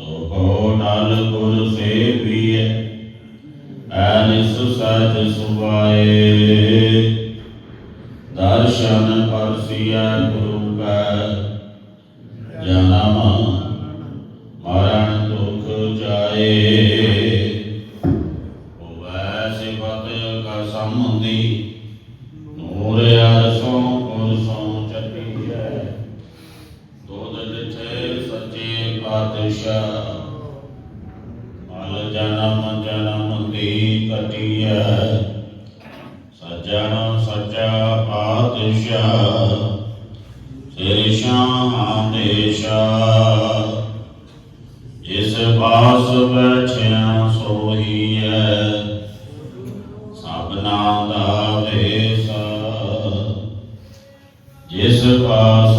ਤੋ ਕੋ ਨਲ ਗੁਰ ਸੇਵੀਐ ਐਨਿਸ ਸਚ ਸੁਭਾਏ। ਦਰਸ਼ਨ ਪਰਸਿਆ ਗੁਰੂ ਕੈ, ਜਨਮ ਮਰਨ ਦੁਖ ਜਾਏ। ਪਾਤਸ਼ਾਹ ਮਲ ਜਨਮ ਜਨਮ ਦੀ ਕਟੀਐ। ਸੱਜਣ ਸੱਚਾ ਪਾਤਸ਼ਾਹ। ਸਿਰ ਸ਼ਾਮ ਦੇਸ਼ਾ ਜਿਸ ਬਾਸ ਬੈਠਿਆ ਸੋਹੀਐ। ਸਭਨਾ ਦਾ ਦੇਸ਼ਾ ਜਿਸ ਪਾਸ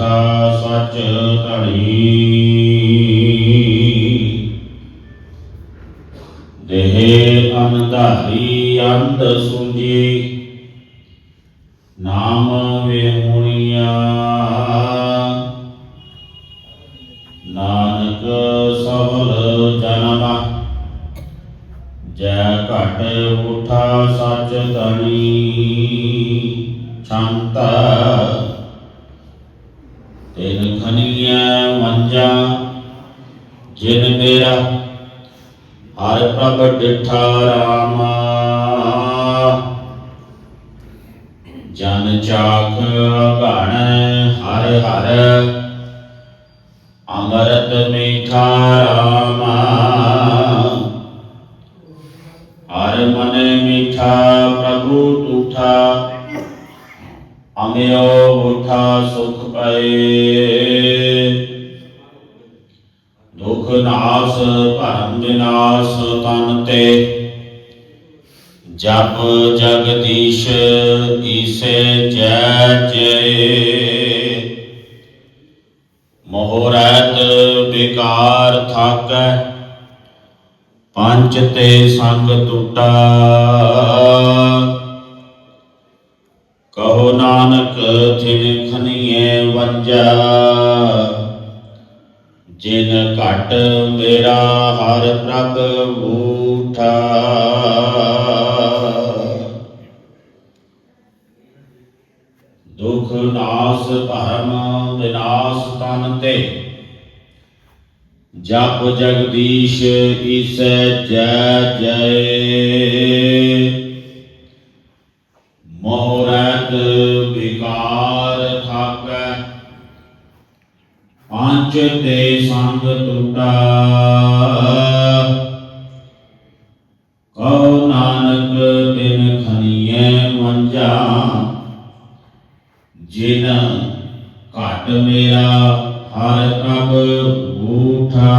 ਬੂਠਾ ਸਚ ਧਣੀ। ਦੇਹ ਅੰਧਾਰੀ ਅੰਧ ਸੁੰਜੀ ਨਾਮ ਵਿਹੁਣੀਆ ਨਾਨਕ ਸਫਲ ਜਨਮ, ਜੈ ਘਟ ਉਠਾ ਸੱਚ ਧਣੀ। ਛੰਤ ਤਿਨ ਖਨੀਐ ਮੰਜਾ, ਜਿਨ ਮੇਰਾ ਹਰ ਪ੍ਰਭ ਡਿਠਾ ਰਾਮਾ। ਜਨ ਚਾਖ ਗਣ ਹਰ ਹਰ ਅੰਮ੍ਰਿਤ ਮੀਠਾ ਰਾਮਾ। ਹਰ ਮਨ ਮੀਠਾ ਪ੍ਰਭੂ ਤੂਠਾ ਅਮਿਓ ਉਠਾ ਸੁਖ ਪਏ। ਦੁਖ ਨਾਸ ਭਰਮ ਵਿਨਾਸ਼ ਤਨ ਤੇ। ਜਪ ਜਗਦੀਸ਼ ਈਸੇ ਜੈ ਜੈ। ਮੋਹਰਤ ਵਿਕਾਰ ਥਾਕੈ ਪੰਚ ਤੇ ਸੰਗ ਟੂਟਾ। ਕਹੋ ਨਾਨਕ ਥਿਨ ਖਨੀਏ ਵੰਜਾ, ਜਿਨ ਘਟ ਮੇਰਾ ਹਰ ਪ੍ਰਭ ਬੂਠਾ ਦੁਖ ਨਾਸ ਭਰਮ ਵਿਨਾਸ਼ ਤਨ ਤੇ, ਜਪ ਜਗਦੀਸ਼ ਈਸੈ ਜੈ ਜੈ ਮੋਹਰਤ ਵਿਕਾਰ ਥਾਕੈ ਪੰਜ ਤੇ ਸੰਗ ਟੁੱਟਾ। ਕਉ ਨਾਨਕ ਤਿਨ ਖਨੀਏ ਮੰਜਾ, ਜਿਨ ਘਟ ਮੇਰਾ ਹਰ ਪ੍ਰਭ ਬੂਠਾ